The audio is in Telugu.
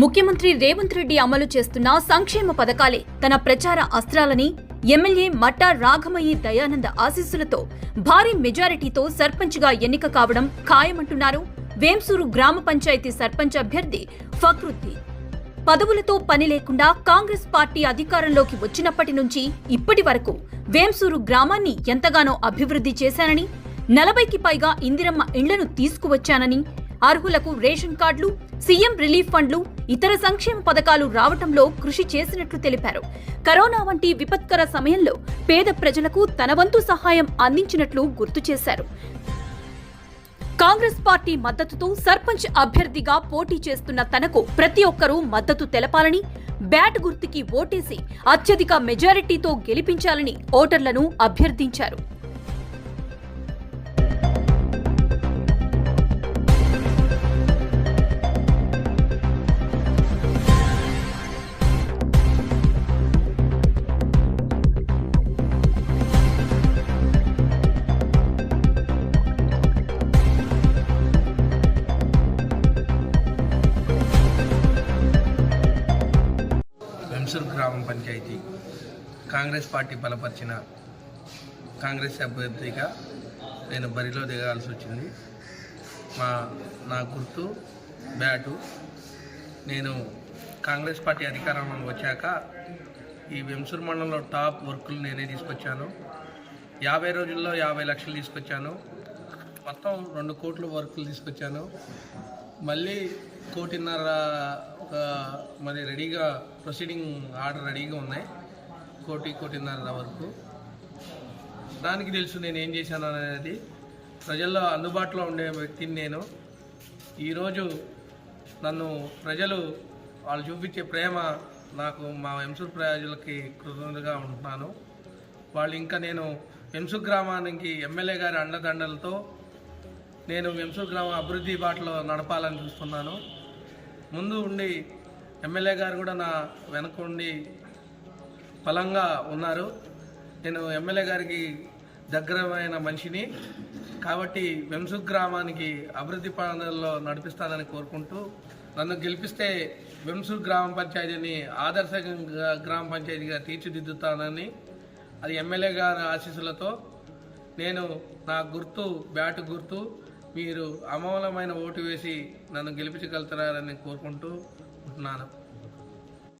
ముఖ్యమంత్రి రేవంత్ రెడ్డి అమలు చేస్తున్న సంక్షేమ పథకాలే తన ప్రచార అస్త్రాలని ఎమ్మెల్యే మట్టా రాఘమయ్యి దయానంద ఆశీస్సులతో భారీ మెజారిటీతో సర్పంచ్గా ఎన్నిక కావడం ఖాయమంటున్నారు. వేంసూరు గ్రామ పంచాయతీ సర్పంచ్ అభ్యర్థి ఫక్రుద్దీన్. పదవులతో పని లేకుండా కాంగ్రెస్ పార్టీ అధికారంలోకి వచ్చినప్పటి నుంచి ఇప్పటి వరకు వేంసూరు గ్రామాన్ని ఎంతగానో అభివృద్ధి చేశానని నలభైకి పైగా ఇందిరమ్మ ఇళ్ళను తీసుకువచ్చానని అర్హులకు రేషన్ కార్డులు సీఎం రిలీఫ్ ఫండ్లు ఇతర సంక్షేమ పథకాలు రావటంలో కృషి చేసినట్లు తెలిపారు. కరోనా వంటి విపత్కర సమయంలో పేద ప్రజలకు తన వంతు సహాయం అందించినట్లు గుర్తు చేశారు. కాంగ్రెస్ పార్టీ మద్దతుతో సర్పంచ్ అభ్యర్థిగా పోటీ చేస్తున్న తనకు ప్రతి ఒక్కరూ మద్దతు తెలపాలని బ్యాట్ గుర్తుకి ఓటేసి అత్యధిక మెజారిటీతో గెలిపించాలని ఓటర్లను అభ్యర్థించారు. వెంసూర్ గ్రామ పంచాయతీ. కాంగ్రెస్ పార్టీ బలపరిచిన కాంగ్రెస్ అభ్యర్థిగా నేను బరిలో దిగాల్సి వచ్చింది. మా నా గుర్తు బ్యాటు. నేను కాంగ్రెస్ పార్టీ అధికారంలోకి వచ్చాక ఈ వెంసూర్ మండలంలో టాప్ వర్కులు నేనే తీసుకొచ్చాను. యాభై రోజుల్లో యాభై లక్షలు తీసుకొచ్చాను. మొత్తం రెండు కోట్ల వర్కులు తీసుకొచ్చాను. మళ్ళీ కోటిన్నర ఒక మరి రెడీగా ప్రొసీడింగ్ ఆర్డర్ రెడీగా ఉన్నాయి. కోటి కోటిన్నర వరకు. దానికి తెలుసు నేను ఏం చేశాను అనేది. ప్రజల్లో అందుబాటులో ఉండే వ్యక్తిని నేను. ఈరోజు నన్ను ప్రజలు వాళ్ళు చూపించే ప్రేమ నాకు మా వెంసూరు ప్రజలకి కృతజ్ఞతగా ఉంటున్నాను. వాళ్ళు ఇంకా నేను వెంసు గ్రామానికి ఎమ్మెల్యే గారి అండదండలతో నేను వెంసూరు గ్రామం అభివృద్ధి బాటలో నడపాలని చూస్తున్నాను. ముందు ఉండి ఎమ్మెల్యే గారు కూడా నా వెనక ఉండి బలంగా ఉన్నారు. నేను ఎమ్మెల్యే గారికి దగ్గరమైన మనిషిని. కాబట్టి వెంసూర్ గ్రామానికి అభివృద్ధి పనుల్లో నడిపిస్తానని కోరుకుంటూ నన్ను గెలిపిస్తే వెంసూర్ గ్రామ పంచాయతీని ఆదర్శ గ్రామ పంచాయతీగా తీర్చిదిద్దుతానని అది ఎమ్మెల్యే గారి ఆశీస్సులతో నేను నా గుర్తు బ్యాట్ గుర్తు మీరు అమూలమైన ఓటు వేసి నన్ను గెలిపించగలుగుతారని కోరుకుంటూ ఉంటున్నాను.